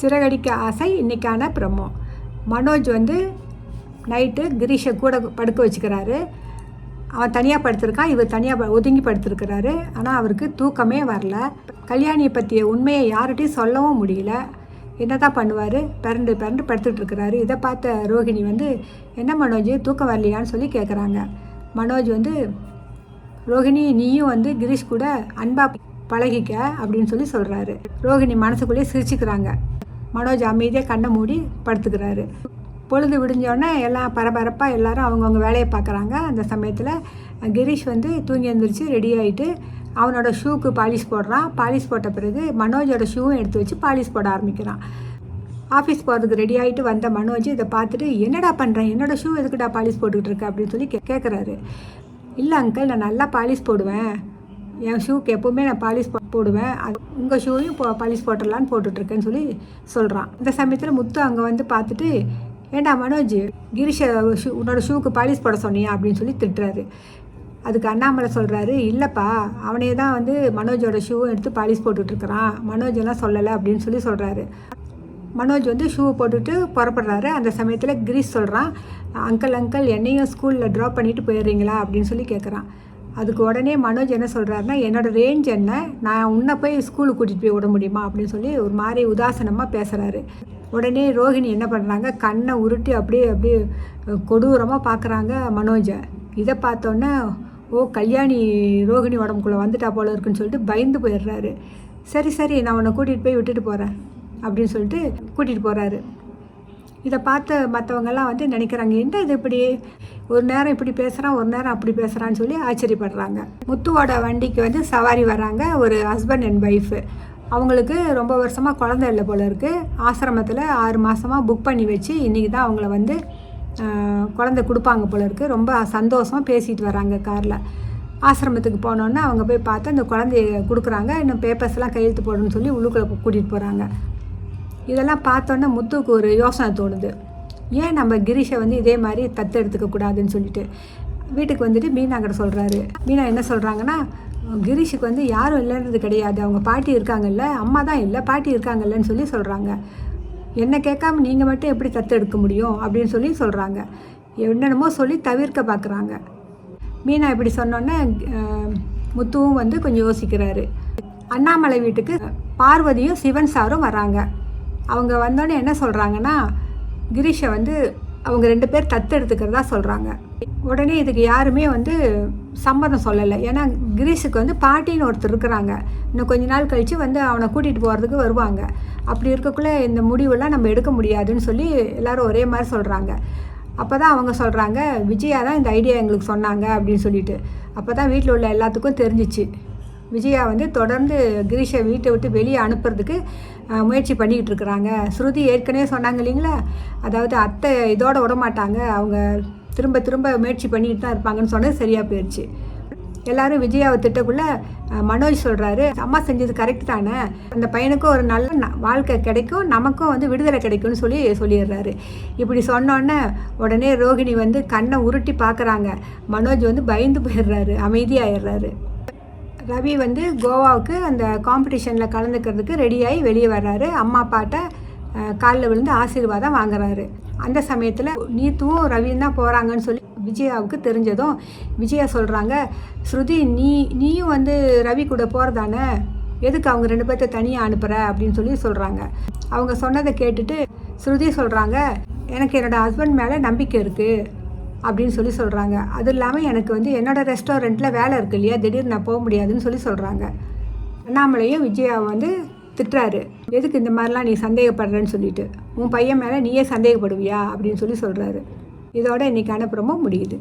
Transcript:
சிறகடிக்க ஆசை இன்றைக்கான ப்ரமோ மனோஜ் வந்து நைட்டு கிரீஷை கூட படுக்க வச்சுக்கிறாரு. அவன் தனியாக படுத்திருக்கான் இவர் தனியாக ஒதுங்கி படுத்திருக்கிறாரு. ஆனால் அவருக்கு தூக்கமே வரல. கல்யாணியை பற்றிய உண்மையை யார்கிட்டையும் சொல்லவும் முடியல. என்ன தான் பண்ணுவார்? பிறண்டு பிறண்டு படுத்துட்டு இருக்கிறாரு. இதை பார்த்த ரோஹிணி வந்து என்ன மனோஜ் தூக்கம் வரலையான்னு சொல்லி கேட்குறாங்க மனோஜ் வந்து ரோஹிணி நீயும் வந்து கிரீஷ் கூட அன்பா பழகிக்க அப்படின்னு சொல்லி சொல்கிறாரு ரோஹிணி மனசுக்குள்ளேயே சிரிச்சுக்கிறாங்க. மனோஜ் அமைதியாக கண்ணை மூடி படுத்துக்கிறாரு. பொழுது விடிஞ்சோடனே எல்லாம் பரபரப்பாக எல்லாரும் அவங்கவுங்க வேலையை பார்க்குறாங்க. அந்த சமயத்தில் கிரீஷ் வந்து தூங்கி எழுந்திரிச்சு ரெடி ஆகிட்டு அவனோட ஷூக்கு பாலிஷ் போடுறான். பாலிஷ் போட்ட பிறகு மனோஜோட ஷூவும் எடுத்து வச்சு பாலிஷ் போட ஆரம்பிக்கிறான். ஆஃபீஸ் போகிறதுக்கு ரெடி ஆகிட்டு வந்த மனோஜ் இதை பார்த்துட்டு என்னடா பண்ணுறேன் என்னோட ஷூ எதுக்குடா பாலிஷ் போட்டுக்கிட்டு இருக்க? அப்படின்னு சொல்லி கே கேட்குறாரு இல்லை அங்கிள் நான் நல்லா பாலிஷ் போடுவேன். என் ஷூக்கு எப்போவுமே நான் பாலிஷ் போடுவேன். அது உங்கள் ஷூவையும் இப்போ பாலிஷ் போட்டுடலான்னு போட்டுட்ருக்கேன்னு சொல்லி சொல்கிறான் இந்த சமயத்தில் முத்து அங்கே வந்து பார்த்துட்டு ஏண்டா மனோஜ் கிரிஷ ஷூ உன்னோட ஷூக்கு பாலிஷ் போட சொன்னியா? அப்படின்னு சொல்லி திட்டுறாரு. அதுக்கு அண்ணாமலை சொல்கிறாரு இல்லைப்பா அவனே தான் வந்து மனோஜோட ஷூவும் எடுத்து பாலிஷ் போட்டுட்ருக்கிறான். மனோஜ் எல்லாம் சொல்லலை அப்படின்னு சொல்லி சொல்கிறாரு மனோஜ் வந்து ஷூ போட்டுட்டு புறப்படுறாரு. அந்த சமயத்தில் கிரீஷ் சொல்கிறான் அங்கிள் அங்கிள் என்னையும் ஸ்கூலில் ட்ராப் பண்ணிவிட்டு போயிடுறீங்களா? அப்படின்னு சொல்லி கேட்குறான் அதுக்கு உடனே மனோஜ் என்ன சொல்கிறாருன்னா என்னோட ரேஞ்ச் என்ன? நான் உன்னை போய் ஸ்கூலுக்கு கூட்டிகிட்டு போய் விட முடியுமா? அப்படின்னு சொல்லி ஒரு மாதிரி உதாசனமாக பேசுகிறாரு உடனே ரோஹிணி என்ன பண்ணுறாங்க கண்ணை உருட்டி அப்படியே அப்படியே கொடூரமாக பார்க்குறாங்க மனோஜை. இதை பார்த்தோன்னே ஓ கல்யாணி ரோஹிணி உடம்புக்குள்ளே வந்துட்டா போல இருக்குன்னு சொல்லிட்டு பயந்து போயிடுறாரு. சரி சரி நான் உன்னை கூட்டிகிட்டு போய் விட்டுட்டு போகிறேன் அப்படின்னு சொல்லிட்டு கூட்டிகிட்டு போகிறாரு இதை பார்த்து மற்றவங்கெல்லாம் வந்து நினைக்கிறாங்க என்ன இது இப்படி? ஒரு நேரம் இப்படி பேசுகிறான் ஒரு நேரம் அப்படி பேசுகிறான்னு சொல்லி ஆச்சரியப்படுறாங்க. முத்துவோட வண்டிக்கு வந்து சவாரி வராங்க ஒரு ஹஸ்பண்ட் அண்ட் ஒய்ஃபு அவங்களுக்கு ரொம்ப வருஷமாக குழந்தை இல்லை போல இருக்குது ஆசிரமத்தில் ஆறு மாதமாக புக் பண்ணி வச்சு இன்றைக்கி தான் அவங்கள வந்து குழந்தை கொடுப்பாங்க போல இருக்குது ரொம்ப சந்தோஷமாக பேசிட்டு வராங்க காரில். ஆசிரமத்துக்கு போனோன்னே அவங்க போய் பார்த்து அந்த குழந்தைய கொடுக்குறாங்க. இன்னும் பேப்பர்ஸ்லாம் கையெழுத்து போடணும்னு சொல்லி உள்ளுக்குள்ளே கூட்டிகிட்டு போகிறாங்க இதெல்லாம் பார்த்தோன்னே முத்துக்கு ஒரு யோசனை தோணுது. ஏன் நம்ம கிரீஷை வந்து இதே மாதிரி தத்து எடுத்துக்கக்கூடாதுன்னு சொல்லிட்டு? வீட்டுக்கு வந்துட்டு மீனாங்கிட்ட கிட்ட சொல்கிறாரு மீனா என்ன சொல்கிறாங்கன்னா கிரீஷுக்கு வந்து யாரும் இல்லைன்றது கிடையாது. அவங்க பாட்டி இருக்காங்கல்ல அம்மா தான் இல்லை பாட்டி இருக்காங்கல்லன்னு சொல்லி சொல்கிறாங்க என்ன கேட்காம நீங்கள் மட்டும் எப்படி தத்து எடுக்க முடியும் அப்படின்னு சொல்லி சொல்கிறாங்க என்னென்னமோ சொல்லி தவிர்க்க பார்க்குறாங்க. மீனா இப்படி சொன்னோன்னே முத்துவும் வந்து கொஞ்சம் யோசிக்கிறாரு. அண்ணாமலை வீட்டுக்கு பார்வதியும் சிவன் சாரும் வராங்க. அவங்க வந்தோடனே என்ன சொல்கிறாங்கன்னா கிரீஷை வந்து அவங்க ரெண்டு பேர் தத்து எடுத்துக்கிறதா சொல்கிறாங்க உடனே இதுக்கு யாருமே வந்து சம்மதம் சொல்லலை. ஏன்னா கிரீஷுக்கு வந்து பாட்டின்னு ஒருத்தர் இருக்கிறாங்க. இன்னும் கொஞ்ச நாள் கழித்து வந்து அவனை கூட்டிகிட்டு போகிறதுக்கு வருவாங்க. அப்படி இருக்கக்குள்ளே இந்த முடிவெல்லாம் நம்ம எடுக்க முடியாதுன்னு சொல்லி எல்லாரும் ஒரே மாதிரி சொல்கிறாங்க அப்போ தான் அவங்க சொல்கிறாங்க விஜயா தான் இந்த ஐடியா எங்களுக்கு சொன்னாங்க அப்படின்னு சொல்லிட்டு. அப்போ தான் வீட்டில் உள்ள எல்லாத்துக்கும் தெரிஞ்சிச்சு. விஜயா வந்து தொடர்ந்து கிரீஷை வீட்டை விட்டு வெளியே அனுப்புறதுக்கு முயற்சி பண்ணிக்கிட்டு இருக்கிறாங்க. ஸ்ருதி ஏற்கனவே சொன்னாங்க இல்லைங்களா? அதாவது அத்தை இதோட விட மாட்டாங்க அவங்க திரும்ப திரும்ப முயற்சி பண்ணிக்கிட்டு தான் இருப்பாங்கன்னு சொன்னது சரியாக போயிடுச்சு எல்லாரும் விஜயாவை திட்டக்குள்ளே மனோஜ் சொல்கிறாரு அம்மா செஞ்சது கரெக்ட் தானே? அந்த பையனுக்கும் ஒரு நல்ல ந- வாழ்க்கை கிடைக்கும். நமக்கும் வந்து விடுதலை கிடைக்கும்னு சொல்லி சொல்லிடுறாரு. இப்படி சொன்னோன்னே உடனே ரோகிணி வந்து கண்ணை உருட்டி பார்க்குறாங்க. மனோஜ் வந்து பயந்து போயிடுறாரு அமைதியாயிடுறாரு. ரவி வந்து கோவாவுக்கு அந்த காம்படிஷனில் கலந்துக்கிறதுக்கு ரெடியாகி வெளியே வர்றாரு. அம்மா அப்பாட்ட காலில் விழுந்து ஆசீர்வாதம் வாங்குறாரு. அந்த சமயத்தில் நீத்துவும் ரவியும் தான் போகிறாங்கன்னு சொல்லி விஜயாவுக்கு தெரிஞ்சதும் விஜயா சொல்கிறாங்க ஸ்ருதி நீ நீயும் வந்து ரவி கூட போகிறதானே எதுக்கு அவங்க ரெண்டு பேர்த்த தனியாக அனுப்புகிற அப்படின்னு சொல்லி சொல்கிறாங்க அவங்க சொன்னதை கேட்டுட்டு ஸ்ருதி சொல்கிறாங்க எனக்கு என்னோடய ஹஸ்பண்ட் மேலே நம்பிக்கை இருக்குது அப்படின்னு சொல்லி சொல்கிறாங்க அது இல்லாமல் எனக்கு வந்து என்னோடய ரெஸ்டாரண்ட்டில் வேலை இருக்கு இல்லையா? திடீர்னு நான் போக முடியாதுன்னு சொல்லி சொல்கிறாங்க அண்ணாமலையும் விஜயாவை வந்து திட்டுறாரு. எதுக்கு இந்த மாதிரிலாம் நீ சந்தேகப்படுறேன்னு சொல்லிட்டு? உன் பையன் மேலே நீயே சந்தேகப்படுவியா? அப்படின்னு சொல்லி சொல்கிறாரு இதோட இன்னைக்கு அனுப்புகிறமோ முடியுது.